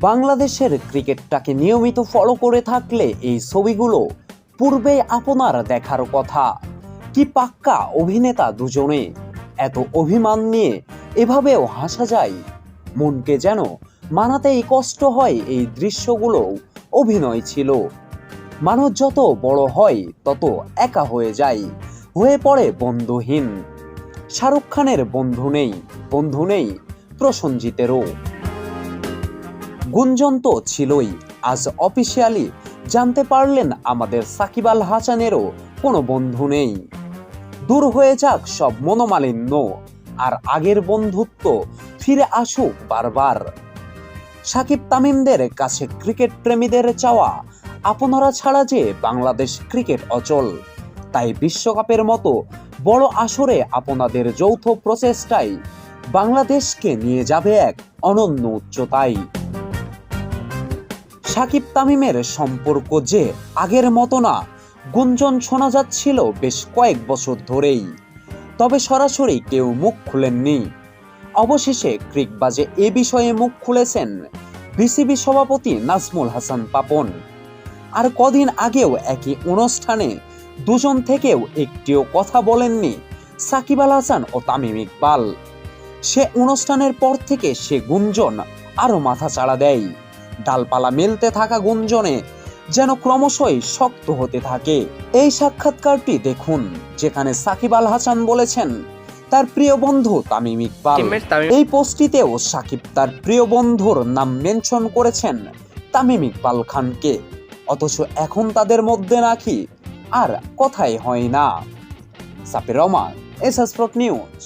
বাংলাদেশের ক্রিকেটটাকে নিয়মিত ফলো করে থাকলে এই ছবিগুলো পূর্বে আপনার দেখার কথা। কি পাক্কা অভিনেতা দুজনে? এত অভিমান নিয়ে এভাবেও হাসা যায়। মনকে যেন মানাতেই কষ্ট হয় এই দৃশ্যগুলো অভিনয় ছিল। মানুষ যত বড় হয়, তত একা হয়ে যায়, হয়ে পড়ে বন্ধুহীন। শাহরুখ খানের বন্ধু নেই বন্ধু নেই প্রসঞ্জিতেরও। গুঞ্জন তো ছিলই। আজ অফিসিয়ালি জানতে পারলেন আমাদের সাকিব আল হাসানেরও কোনো বন্ধু নেই। দূর হয়ে যাক সব মনোমালিন্য, আর আগের বন্ধুত্ব ফিরে আসুক বারবার। সাকিব তামিমদের কাছে ক্রিকেট প্রেমীদের চাওয়া আপনারা ছাড়া যে বাংলাদেশ ক্রিকেট অচল, তাই বিশ্বকাপের মতো বড় আসরে আপনাদের যৌথ প্রচেষ্টাই বাংলাদেশকে নিয়ে যাবে এক অনন্য উচ্চতায়। সাকিব তামিমের সম্পর্ক যে আগের মতো না, গুঞ্জন শোনা যাচ্ছিল বেশ কয়েক বছর ধরেই। তবে সরাসরি কেউ মুখ খুলেননি। অবশেষে ক্রিকবাজে এ বিষয়ে মুখ খুলেছেন বিসিবি সভাপতি নাজমুল হাসান পাপন। আর কদিন আগেও একই অনুষ্ঠানে দুজন থেকেও একটিও কথা বলেননি সাকিব আল হাসান ও তামিম ইকবাল। সে অনুষ্ঠানের পর থেকে সে গুঞ্জন আরও মাথা চাড়া দেয়। ডালপালা মেলতে থাকা গুঞ্জনে যেন ক্রমশই শক্ত হতে থাকে। এই সাক্ষাৎকারটি দেখুন যেখানে সাকিব আল হাসান বলেছেন তার প্রিয় বন্ধু তামিম ইকবাল। এই পোস্টটিতেও সাকিব তার প্রিয় বন্ধুর নাম মেনশন করেছেন তামিম ইকবাল খানকে। অথচ এখন তাদের মধ্যে নাকি আর কথাই হয় না। সাপির রহমান এস নিউজ।